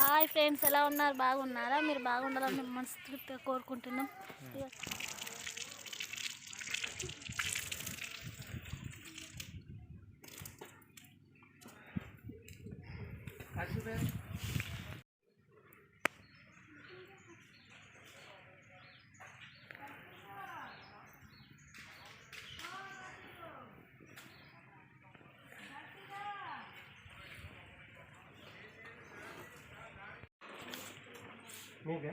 Hi friends ఎలా ఉన్నారు? బాగున్నారా? మీరు బాగుండాలని మనస్ఫూర్తిగా కోరుకుంటున్నాం. ఇక మీకే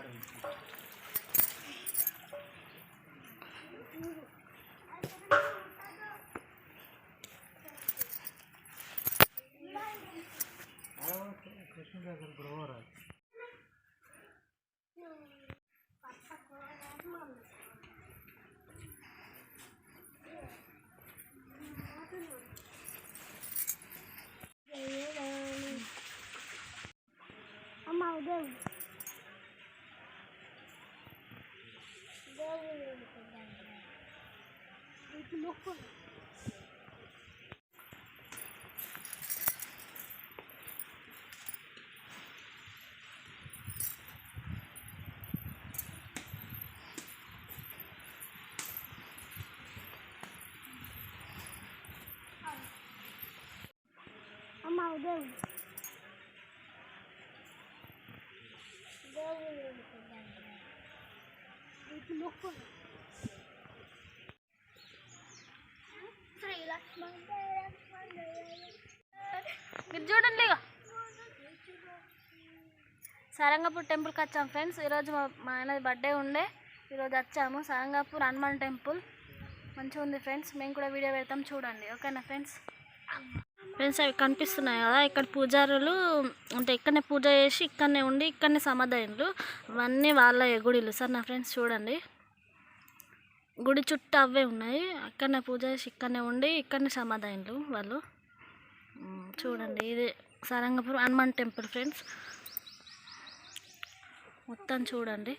ஆரம்பிச்சு అమ్మ ఉదయం మొక్కు మీరు చూడండి ఇక సారంగపూర్ టెంపుల్కి వచ్చాం ఫ్రెండ్స్. ఈరోజు మా మా బర్త్డే ఉండే. ఈరోజు వచ్చాము. సారంగపూర్ హనుమాన్ టెంపుల్. మంచిగా ఉంది ఫ్రెండ్స్. మేము కూడా వీడియో పెడతాం. చూడండి. ఓకేనా ఫ్రెండ్స్? ఫ్రెండ్స్ అవి కనిపిస్తున్నాయి కదా. ఇక్కడ పూజారులు అంటే ఇక్కడనే పూజ చేసి ఇక్కడనే ఉండి ఇక్కడనే సమాధానాలు ఇవన్నీ వాళ్ళ గుడిలు. సార్ నా ఫ్రెండ్స్ చూడండి. గుడి చుట్టూ అవే ఉన్నాయి. అక్కడనే పూజ చేసి ఇక్కడనే ఉండి ఇక్కడనే సమాధానాలు వాళ్ళు. చూడండి. ఇది సారంగపురం హనుమాన్ టెంపుల్ ఫ్రెండ్స్ మొత్తం చూడండి.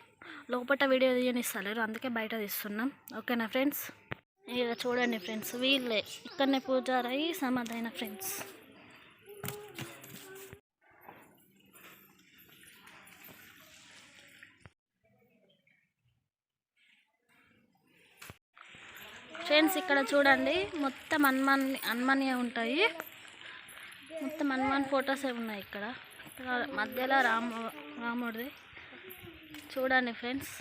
లోపల వీడియో తీయనిస్తలేరు. అందుకే బయట తీస్తున్నాం. ఓకేనా ఫ్రెండ్స్ ఇక చూడండి ఫ్రెండ్స్ వీళ్ళే ఇక్కడనే పూజారయ్యి సమాధైన ఫ్రెండ్స్. ఫ్రెండ్స్ ఇక్కడ చూడండి మొత్తం హనుమాన్ హనుమానియే ఉంటాయి. మొత్తం హనుమాన్ ఫొటోస్ ఉన్నాయి ఇక్కడ. ఇక్కడ మధ్యలో రామ రాముడిది. చూడండి ఫ్రెండ్స్.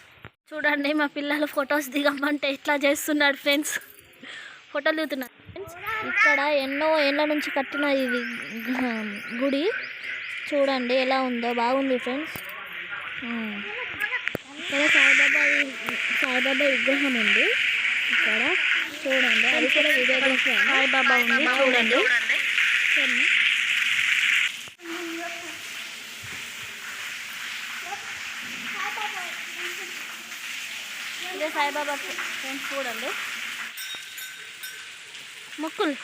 చూడండి మా పిల్లలు ఫొటోస్ దిగమంటే ఇట్లా చేస్తున్నాడు ఫ్రెండ్స్? ఫోటోలు దిగుతున్నారు. ఫ్రెండ్స్ ఇక్కడ ఎన్నో ఏళ్ళ నుంచి కట్టిన ఇది గుడి. చూడండి ఎలా ఉందో బాగుంది ఫ్రెండ్స్. ఇక్కడ సాయిబాబా సాయిబాబా విగ్రహం ఉంది. ఇక్కడ చూడండి అది కూడా. సాయిబాబా ఉంది చూడండి. ఇదే సాయిబాబా ఫ్రెండ్స్ చూడండి. మొక్కులు.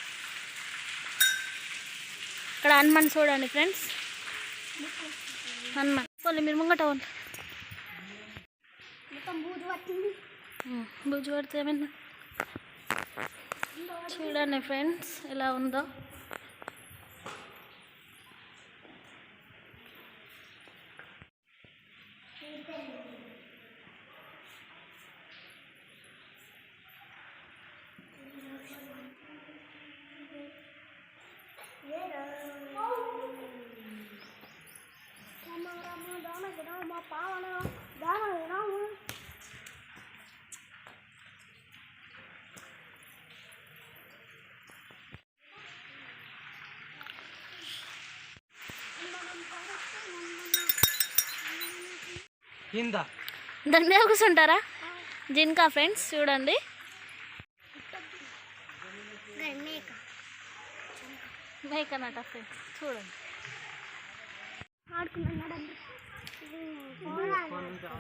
ఇక్కడ హనుమాన్ చూడండి ఫ్రెండ్స్. హనుమాన్. పోలే మీరు ముంగట మొత్తం బూజు పడితే ఏమైంది? చూడండి ఫ్రెండ్స్ ఎలా ఉందో. దాని మీద కూర్చుంటారా? జిన్కా ఫ్రెండ్స్ చూడండి. మేకనట ఫ్రెండ్స్ చూడండి. ఆడుకున్నాడండి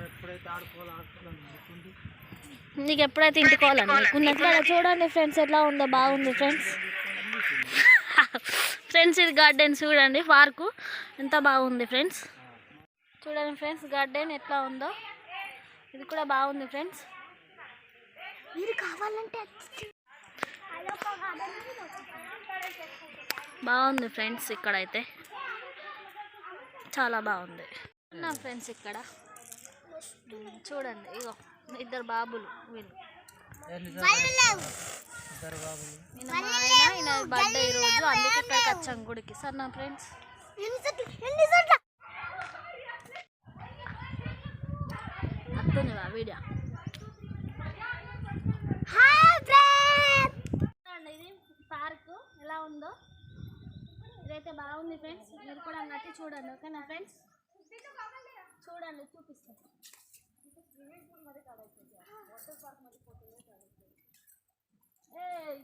ఎప్పుడైతే నీకు ఎప్పుడైతే అలా చూడండి ఫ్రెండ్స్ ఎట్లా ఉందో బాగుంది ఫ్రెండ్స్. ఫ్రెండ్స్ ఇది గార్డెన్ చూడండి పార్కు. ఎంత బాగుంది ఫ్రెండ్స్. చూడండి ఫ్రెండ్స్ గార్డెన్ ఎట్లా ఉందో. ఇది కూడా బాగుంది ఫ్రెండ్స్. మీరు కావాలంటే బాగుంది ఫ్రెండ్స్ ఇక్కడైతే. చాలా బాగుంది. నా ఫ్రెండ్స్ ఇక్కడ. చూడండి ఇగో ఇద్దరు బాబులు వీళ్ళు. బర్త్డే రోజు అందుకే ఇక్కడికి వచ్చాం గుడికి. సార్ నా ఫ్రెండ్స్? చూడండి ఓకేనా ఫ్రెండ్స్ చూడండి చూపిస్తాను ఏయ్.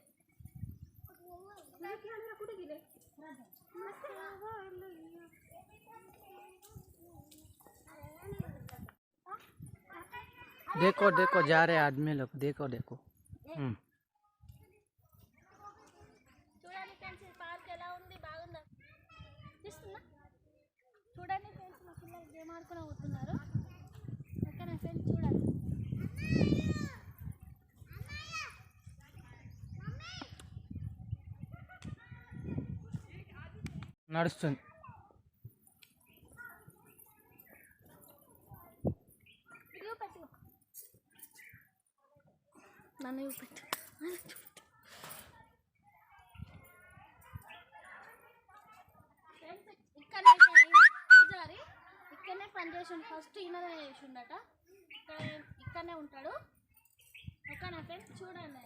देखो देखो जा रहे आदमी लोग देखो देखो ఆడుకుని పోతున్నారు ఓకేనా ఫ్రెండ్ చూడాలి. నడుస్తుంది ఇదిగో పెట్టు నన్ను చూపెట్టు నన్ను చూపెట్టు. ఫ్రెండ్స్ ఇక్కడనే ఈయన పూజారి పనిచేసిండు ఫస్ట్ ఈయననే చేసిండట. ఇక్కడ ఇక్కడనే ఉంటాడు. ఓకేనా ఫ్రెండ్స్ చూడండి.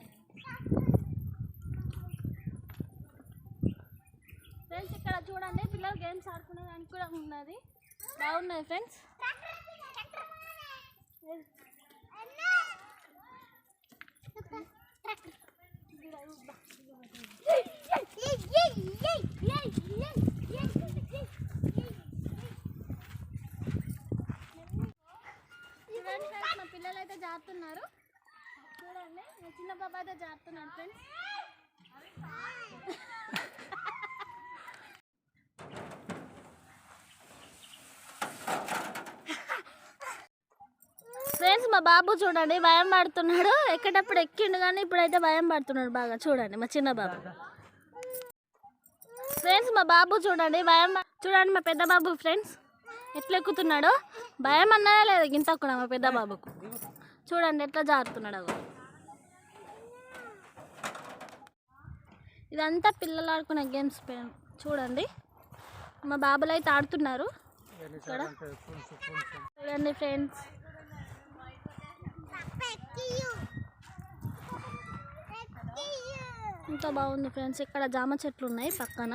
ఫ్రెండ్స్ ఇక్కడ చూడండి పిల్లలు గేమ్స్ ఆడుకునే దానికి కూడా ఉన్నది. బాగున్నది ఫ్రెండ్స్ చూడండి ఫ్రెండ్స్ మా పిల్లలు అయితే జారుతున్నారు చూడండి మా కదా బాబా ఫ్రెండ్స్. ఫ్రెండ్స్ మా బాబు చూడండి భయం పడుతున్నాడు. ఎక్కేటప్పుడు ఎక్కిండు కానీ ఇప్పుడైతే భయం పడుతున్నాడు బాగా. చూడండి మా చిన్న బాబు. ఫ్రెండ్స్ మా బాబు చూడండి భయం చూడండి మా పెద్ద బాబు ఫ్రెండ్స్. ఎట్లా ఎక్కుతున్నాడో? భయం అన్నదే లేదు ఇంత కూడా మా పెద్ద బాబుకు. చూడండి ఎట్లా జారుతున్నాడు ఇదంతా పిల్లలు ఆడుకునే గేమ్స్ చూడండి. మా బాబులు అయితే ఆడుతున్నారు. ఇక్కడ. చూడండి ఫ్రెండ్స్. ఎంత బాగుంది ఫ్రెండ్స్. ఇక్కడ జామ చెట్లు ఉన్నాయి పక్కన.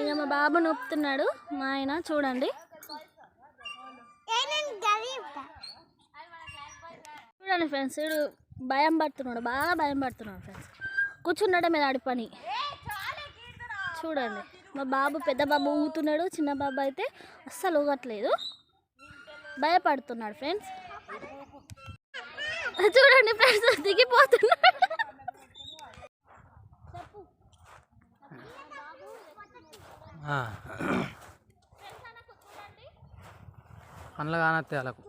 ఇక మా బాబు నొప్పుతున్నాడు. మా ఆయన చూడండి. చూడండి ఫ్రెండ్స్ భయం పడుతున్నాడు బాగా భయం పడుతున్నాడు ఫ్రెండ్స్ కూర్చున్నాడు మీద ఆడి పని. చూడండి మా బాబు పెద్ద బాబు ఊగుతున్నాడు చిన్న బాబు అయితే అస్సలు ఊగట్లేదు. భయపడుతున్నాడు ఫ్రెండ్స్ చూడండి ఫ్రెండ్స్ దిగిపోతున్నాడు. కళ్ళ కానొస్తాయి వాళ్ళకు.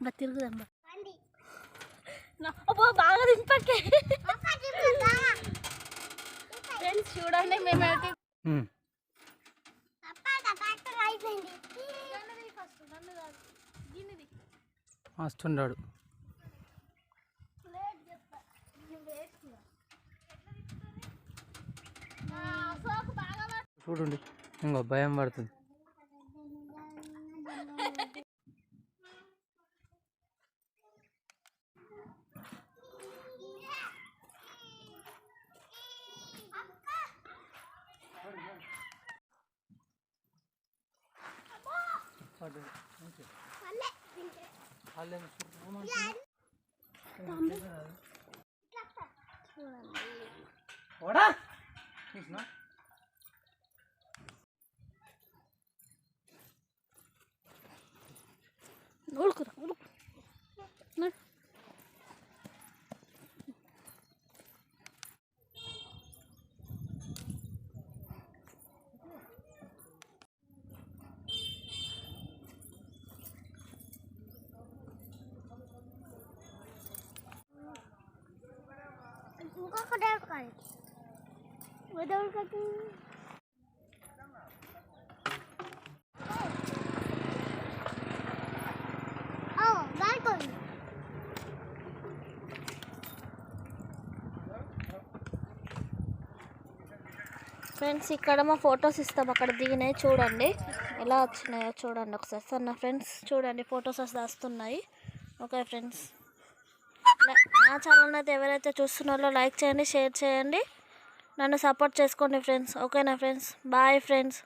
బా తిరుగుదాం బా రండి నా- అబ్బో బాగా దింపకే అక్క తిప్పుదా ఫ్రెండ్స్ చూడండి మేమైతే వస్తుండాడు చూడండి ఇంకో భయం పడుతుంది. ওরা ঠিক না ನೋಡ್ಕೊತ ఫ్రెండ్స్ ఇక్కడ మా ఫొటోస్ ఇస్తాం. అక్కడ దిగినాయి చూడండి. ఎలా వచ్చినాయో చూడండి ఒకసారి. సార్ నా ఫ్రెండ్స్ చూడండి ఫొటోస్ వస్తున్నాయి ఓకే ఫ్రెండ్స్ నా ఛానల్ అయితే ఎవరైతే చూస్తున్నారో లైక్ చేయండి షేర్ చేయండి. నన్ను సపోర్ట్ చేసుకోండి ఫ్రెండ్స్ ఓకేనా ఫ్రెండ్స్ బాయ్ ఫ్రెండ్స్